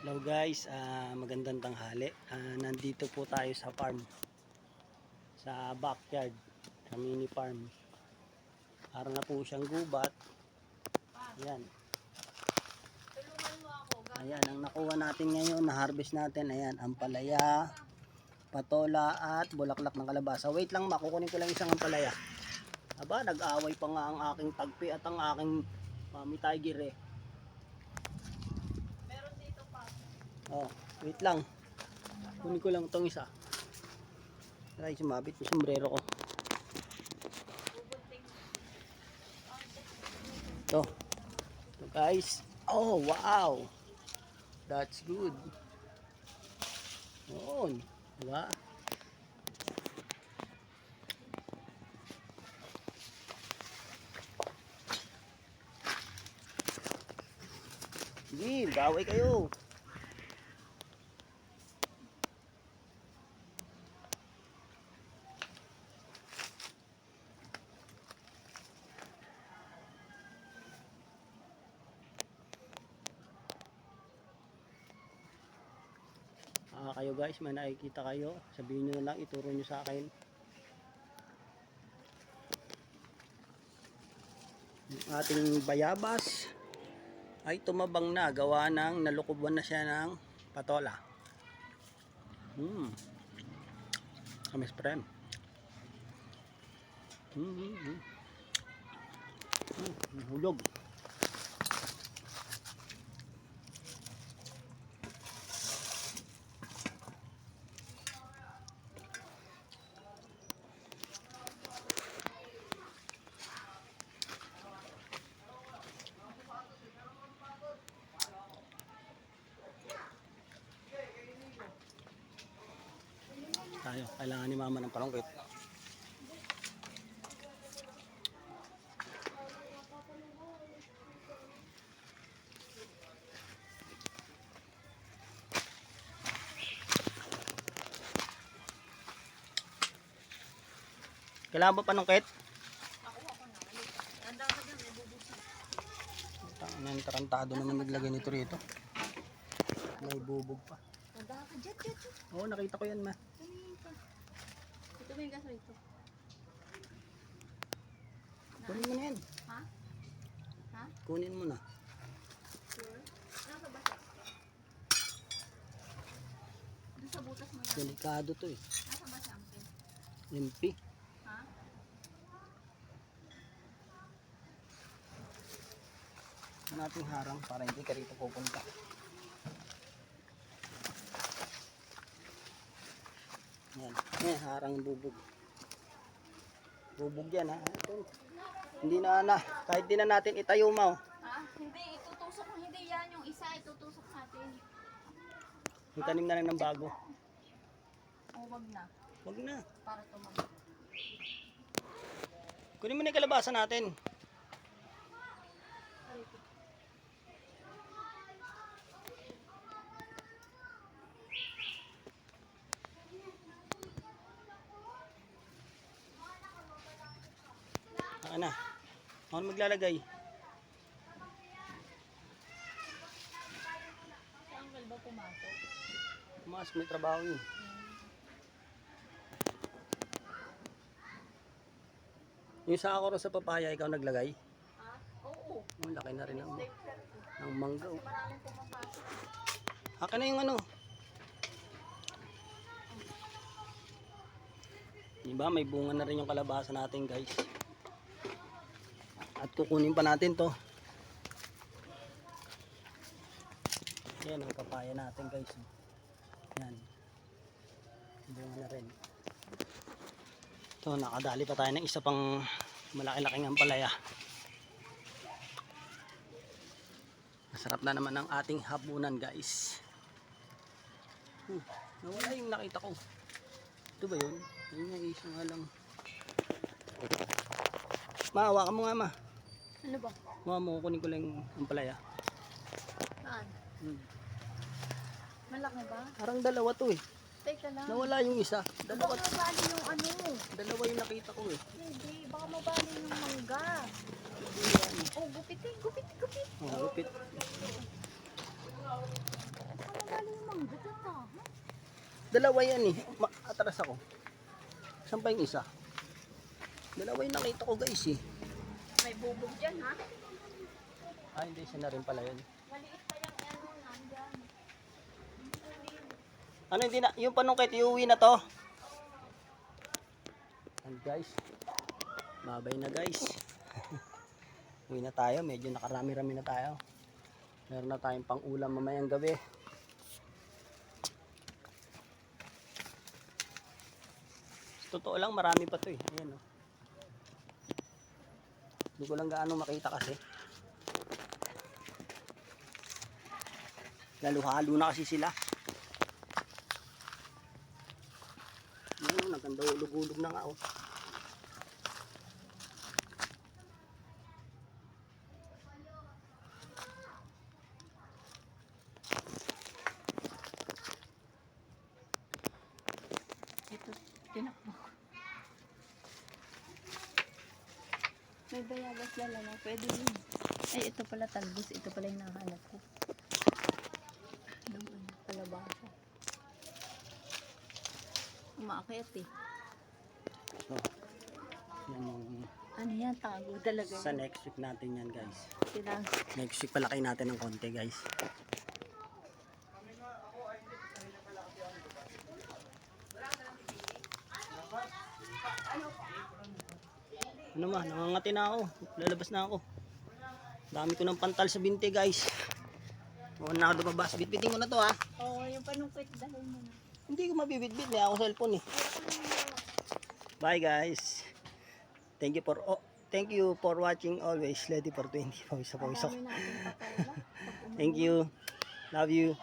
Hello guys, ah, magandang tanghali. Ah, nandito po tayo sa farm. Sa backyard, sa mini farm. Para na po siyang gubat. Ayan. Ayan, ang nakuha natin ngayon, na-harvest natin, ayan, ampalaya, patola, at bulaklak ng kalabasa. Wait lang, makukunin ko lang isang ampalaya. Aba, nag-away pa nga ang aking tagpi at ang aking mami tiger eh. Oh, wait lang. Kunin ko lang tong isa. Try sumabit yung sombrero ko. To. To guys. Oh, wow. That's good. Oo. Diba? Sige, gaway kayo. Ah, kayo guys, may nakikita kayo, sabihin nyo na lang, ituro nyo sa akin. Yung ating bayabas ay tumabang na, gawa ng nalukuban na siya ng patola. Hmm. Kamis prem. Hmm, hmm, hmm. Hmm, hulog. Tayo. Kailangan ni mama ng palongkit. Kailangan ba panungkit? Ang ang tarantado naman naglagay nito rito. May bubog pa. Nanda ka, jet, jet, jet. Oo, nakita ko yan ma. Tumingin ka. Tumingin ka sa ito. Kunin mo na yan. Ha? Ha? Kunin mo na. Sure? Doon sa butas mo na. Delikado to eh. Nasa basa ang pin? MP. Ha? nating harang para hindi ka rito pupunta. Yan. Yan, harang bubog. Bubog yan ha. Ito. Hindi na na. Kahit di na natin itayo mo. Ha? Hindi, itutusok mo. Hindi yan. Yung isa, itutusok natin. Itanim na lang ng bago. O, wag na. Huwag na. Para tumagal. Kunin mo na yung kalabasa natin. Saka na. Ako na maglalagay. Uncle ba pumasok? Mas may trabaho yun. Yung sa ako sa papaya, ikaw naglagay. Ha? Oo. Oh, laki na rin ang, sir. ang mangga. oh. Maraming pumapasok. Akin na yung ano. Diba, may bunga na rin yung kalabasa natin guys. At kukunin pa natin to. Yan ang papaya natin guys. Yan. Bunga na rin. Ito, nakadali pa tayo ng isa pang malaki-laking ampalaya. Masarap na naman ang ating hapunan guys. Hmm, nawala yung nakita ko. Ito ba yun? Yun yung isa nga lang. Maawa ka mo nga ma. Ano ba? Mga mo, kunin ko lang yung ampalaya. Saan? Hmm. Malaki ba? Parang dalawa to eh. Teka lang. Nawala yung isa. Dalawa, Baka mabali yung ano. dalawa yung nakita ko eh. Hindi, baka mabali yung mangga. Oh, gupit eh. Gupit, gupit. Oh, lupit. to. Dalawa yan eh. Ma- atras ako. Saan pa yung isa? Dalawa yung nakita ko guys eh. May bubog dyan ha. Ah, hindi siya na rin pala yun. Maliit pa yung ano nandyan. Ano hindi na, yung panungkit, iuwi na to. And guys, babay na guys. Uwi na tayo, medyo nakarami-rami na tayo. Meron na tayong pang ulam mamayang gabi. Totoo lang, marami pa to eh. Ayan oh. Hindi ko lang gaano makita kasi. Lalo-halo na kasi sila. Ano, naganda ulog-ulog na nga oh. May bayabas lalala. Pwede yun. Ay, ito pala talbos. Ito pala yung nakahanap ko. Yung ano, kalabasa. Umaakit eh. So, yan yung Ano yan? Tago talaga. sa next week natin yan guys. Sila. Next week palaki natin ng konti guys. Ano ma, nangangati na ako. Lalabas na ako. Dami ko ng pantal sa binti guys. Huwag na ako lumabas. Bitbitin ko na to ha. Oo, yung panungkit dahil mo na. Hindi ko mabibitbit. May ako cellphone eh. Bye guys. Thank you for oh, thank you for watching always. Ready for 20. Pawis na pawis ako. Dami natin papala. Thank you. Love you.